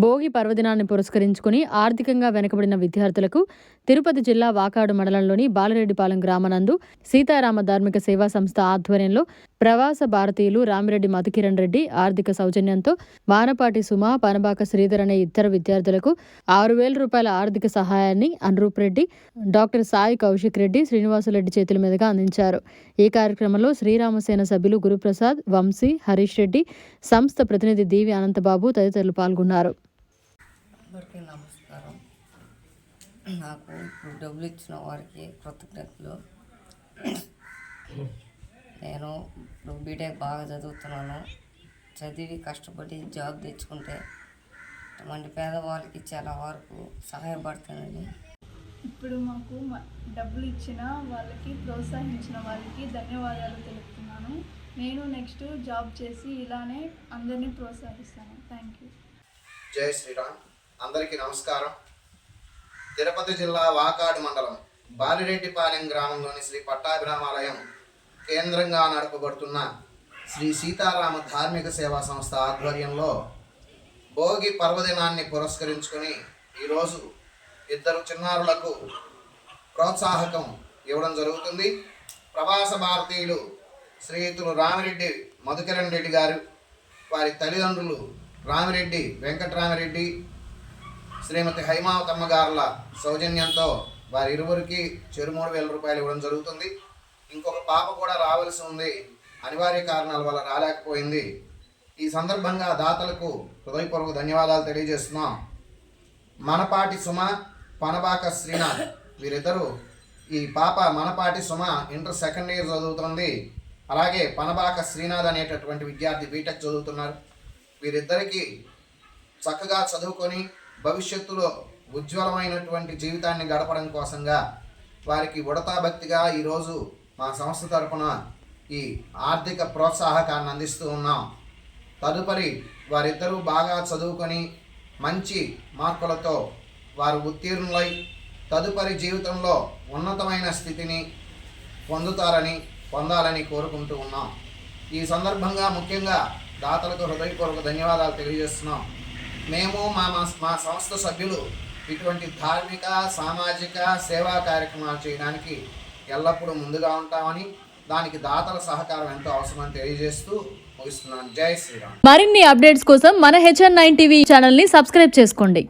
భోగి పర్వదినాన్ని పురస్కరించుకుని ఆర్థికంగా వెనుకబడిన విద్యార్థులకు తిరుపతి జిల్లా వాకాడు మండలంలోని బాలరెడ్డిపాలెం గ్రామనందు సీతారామ ధార్మిక సేవా సంస్థ ఆధ్వర్యంలో ప్రవాస భారతీయులు రామిరెడ్డి మధుకిరణ్ రెడ్డి ఆర్థిక సౌజన్యంతో వానపాటి సుమ పనబాక శ్రీధర్ అనే ఇద్దరు విద్యార్థులకు ఆరు వేల రూపాయల ఆర్థిక సహాయాన్ని అనురూప్ రెడ్డి డాక్టర్ సాయి కౌశిక్ రెడ్డి శ్రీనివాసులరెడ్డి చేతుల మీదుగా అందించారు. ఈ కార్యక్రమంలో శ్రీరామసేన సభ్యులు గురుప్రసాద్ వంశీ హరీష్ రెడ్డి సంస్థ ప్రతినిధి దీవి అనంతబాబు తదితరులు పాల్గొన్నారు అందరికీ నమస్కారం నాకు ఇప్పుడు డబ్బులు ఇచ్చిన వారికి కృతజ్ఞతలు. నేను ఇప్పుడు బీటెక్ బాగా చదువుతున్నాను. చదివి కష్టపడి జాబ్ తెచ్చుకుంటే మంది పేదవాళ్ళకి చాలా వరకు సహాయపడుతుందని. ఇప్పుడు మాకు మ- డబ్బులు ఇచ్చిన వాళ్ళకి ప్రోత్సహించిన వాళ్ళకి ధన్యవాదాలు తెలుపుతున్నాను. నేను నెక్స్ట్ జాబ్ చేసి ఇలానే అందరినీ ప్రోత్సహిస్తాను. Thank you. జై శ్రీరామ్. అందరికీ నమస్కారం. తిరుపతి జిల్లా వాకాడు మండలం బాలిరెడ్డిపాలెం గ్రామంలోని శ్రీ పట్టాభిరామాలయం కేంద్రంగా నడపబడుతున్న శ్రీ సీతారామ ధార్మిక సేవా సంస్థ ఆధ్వర్యంలో భోగి పర్వదినాన్ని పురస్కరించుకొని ఈరోజు ఇద్దరు చిన్నారులకు ప్రోత్సాహకం ఇవ్వడం జరుగుతుంది. ప్రవాస భారతీయులు శ్రీయుతులు రామిరెడ్డి మధుకిరణ్ రెడ్డి గారు వారి తల్లిదండ్రులు రామిరెడ్డి వెంకటరామిరెడ్డి శ్రీమతి హైమావతమ్మ గారుల సౌజన్యంతో వారి ఇరువురికి చెరు మూడు వేల రూపాయలు ఇవ్వడం జరుగుతుంది. ఇంకొక పాప కూడా రావాల్సి ఉంది. అనివార్య కారణాల వల్ల రాలేకపోయింది. ఈ సందర్భంగా దాతలకు హృదయపూర్వక ధన్యవాదాలు తెలియజేస్తున్నాం. మనపాటి సుమ పనబాక శ్రీనాథ్ వీరిద్దరూ ఈ పాప Manapati Suma inter second year చదువుతుంది. అలాగే పనబాక శ్రీనాథ్ అనేటటువంటి విద్యార్థి బీటెక్ చదువుతున్నారు. వీరిద్దరికీ చక్కగా చదువుకొని భవిష్యత్తులో ఉజ్వలమైనటువంటి జీవితాన్ని గడపడం కోసంగా వారికి ఉడతా భక్తిగా ఈరోజు మా సంస్థ తరఫున ఈ ఆర్థిక ప్రోత్సాహకాన్ని అందిస్తూ ఉన్నాం. తదుపరి వారిద్దరూ బాగా చదువుకొని మంచి మార్కులతో వారు ఉత్తీర్ణులై తదుపరి జీవితంలో ఉన్నతమైన స్థితిని పొందుతారని పొందాలని కోరుకుంటూ ఉన్నాం. ఈ సందర్భంగా ముఖ్యంగా దాతలకు హృదయపూర్వక ధన్యవాదాలు తెలియజేస్తున్నాం. మేము మా మా- మా సంస్థ సభ్యులు ఇటువంటి ధార్మిక సామాజిక సేవా కార్యక్రమాలు చేయడానికి ఎల్లప్పుడూ ముందుగా ఉంటామని దానికి దాతల సహకారం ఎంతో అవసరమని తెలియజేస్తూ ముగిస్తున్నాను. జై శ్రీరామ్. మరిన్ని అప్డేట్స్ కోసం మన హెచ్ఎన్ నైన్ టీవీ ఛానల్ని సబ్స్క్రైబ్ చేసుకోండి.